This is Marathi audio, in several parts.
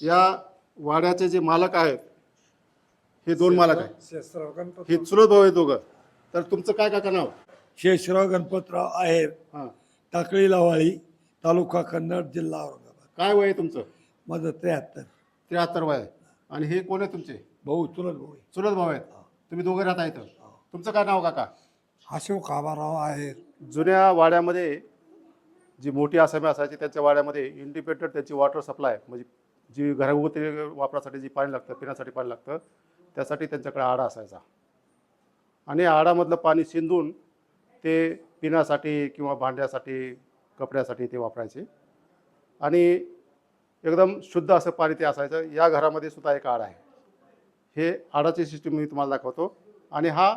या वाड्याचे जे मालक आहेत हे दोन मालक आहेत. शेषराव गणपत हे चुलत भाऊ आहे दोघं. तर तुमचं काय काका नाव? शेषराव गणपतराव आहेर हां. टाकळी लवाळी तालुका कन्नड जिल्हा औरंगाबाद. काय वय आहे तुमचं? माझं त्र्याहत्तर. त्र्याहत्तर वय आहे. आणि हे कोण आहे तुमचे? भाऊ चुलत भाऊ आहे. चुलत भाऊ आहेत. तुम्ही दोघे राहता इथं. तुमचं काय नाव काका? अशोक काबाराव आहेर जुन्या वाड्यामध्ये जी मोठी आसामी असायची त्यांच्या वाड्यामध्ये इंडिपेंडंट त्यांची वॉटर सप्लाय म्हणजे जी घरगुती वापरासाठी जी पाणी लागतं पिण्यासाठी पाणी लागतं त्यासाठी त्यांच्याकडे आडा असायचा. आणि आडामधलं पाणी शिंदून ते पिण्यासाठी किंवा भांड्यासाठी कपड्यासाठी ते वापरायचे. आणि एकदम शुद्ध असं पाणी ते असायचं. या घरामध्ये सुद्धा एक आड आहे. हे आडाची सिस्टीम मी तुम्हाला दाखवतो. आणि हा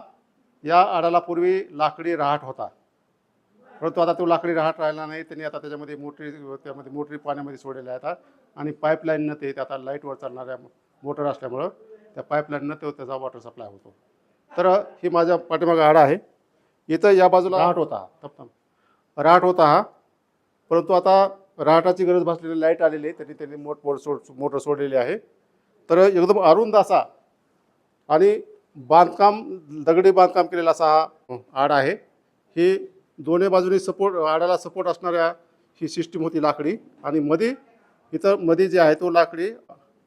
या आडाला पूर्वी लाकडी रहाट होता. परंतु आता तो लाकडी रहाट राहिला नाही. त्यांनी आता त्याच्यामध्ये मोटरी त्यामध्ये मोटरी पाण्यामध्ये सोडलेल्या आहेत आणि पाईपलाईननं ते आता लाईटवर चालणाऱ्या मोटर असल्यामुळं त्या पाईपलाईननं तो त्याचा वॉटर सप्लाय होतो. तर ही माझ्या पाठीमागं आडा आहे. इथं या बाजूला रहाट होता. थांब रहाट होता हा. परंतु आता रहाटाची गरज भासलेली लाइट आलेली आहे. त्यांनी त्यांनी मोठ मोठ सोड मोटर सोडलेली आहे. तर एकदम अरुंद असा आणि बांधकाम दगडी बांधकाम केलेला असा हा आड आहे. ही दोन्ही बाजूनी सपोर्ट आडाला सपोर्ट असणाऱ्या ही सिस्टीम होती लाकडी. आणि मध्ये इथं मध्ये जे आहे तो लाकडी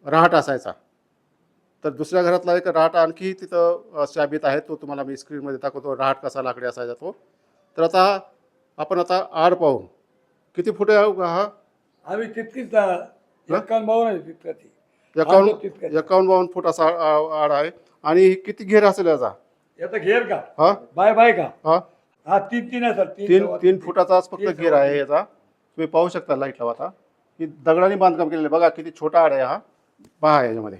रहाट असायचा. तर दुसऱ्या घरातला एक रहाट आणखी तिथं शाबीत आहे तो तुम्हाला मी स्क्रीनमध्ये दाखवतो. रहाट कसा लाकडी असायचा तो. तर आता आपण आता आड पाहू. किती फुट हा? आम्ही तितकीच एकावन्न एकावन्न बावन्न फूट असा आड आहे. आणि किती घेर असेल याचा? याचा घेर का? हा? बाय बाय का? हा? हा तीन तीन आहे सर तीन सव्वा तीन फुटाचाच फक्त तीन सव्वा आहे. याचा. तुम्ही पाहू शकता लाइट लावा आता. ही दगडाने बांधकाम केलेलं आहे. बघा किती छोटा आड आहे हा. पहा याच्यामध्ये.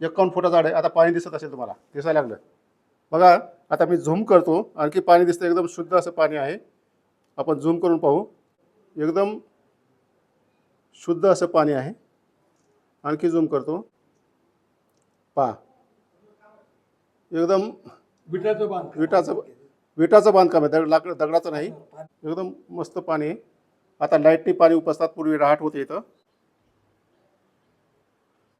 एकावन्न फुटाचा आड आहे. आता पाणी दिसत असेल तुम्हाला. दिसायला लागलं. बघा आता मी झूम करतो. आणखी पाणी दिसतं एकदम शुद्ध असं पाणी आहे. आपण झूम करून पाहू. एकदम शुद्ध असं पाणी आहे. आणखी झूम करतो. पहा. एकदम विटाचं बांध विटाचं विटाचं बांधकाम आहे. दगड लाकड दगडाचं नाही. एकदम मस्त पाणी आहे. आता लाईटनी पाणी उपसतात. पूर्वी रहाट होते इथं.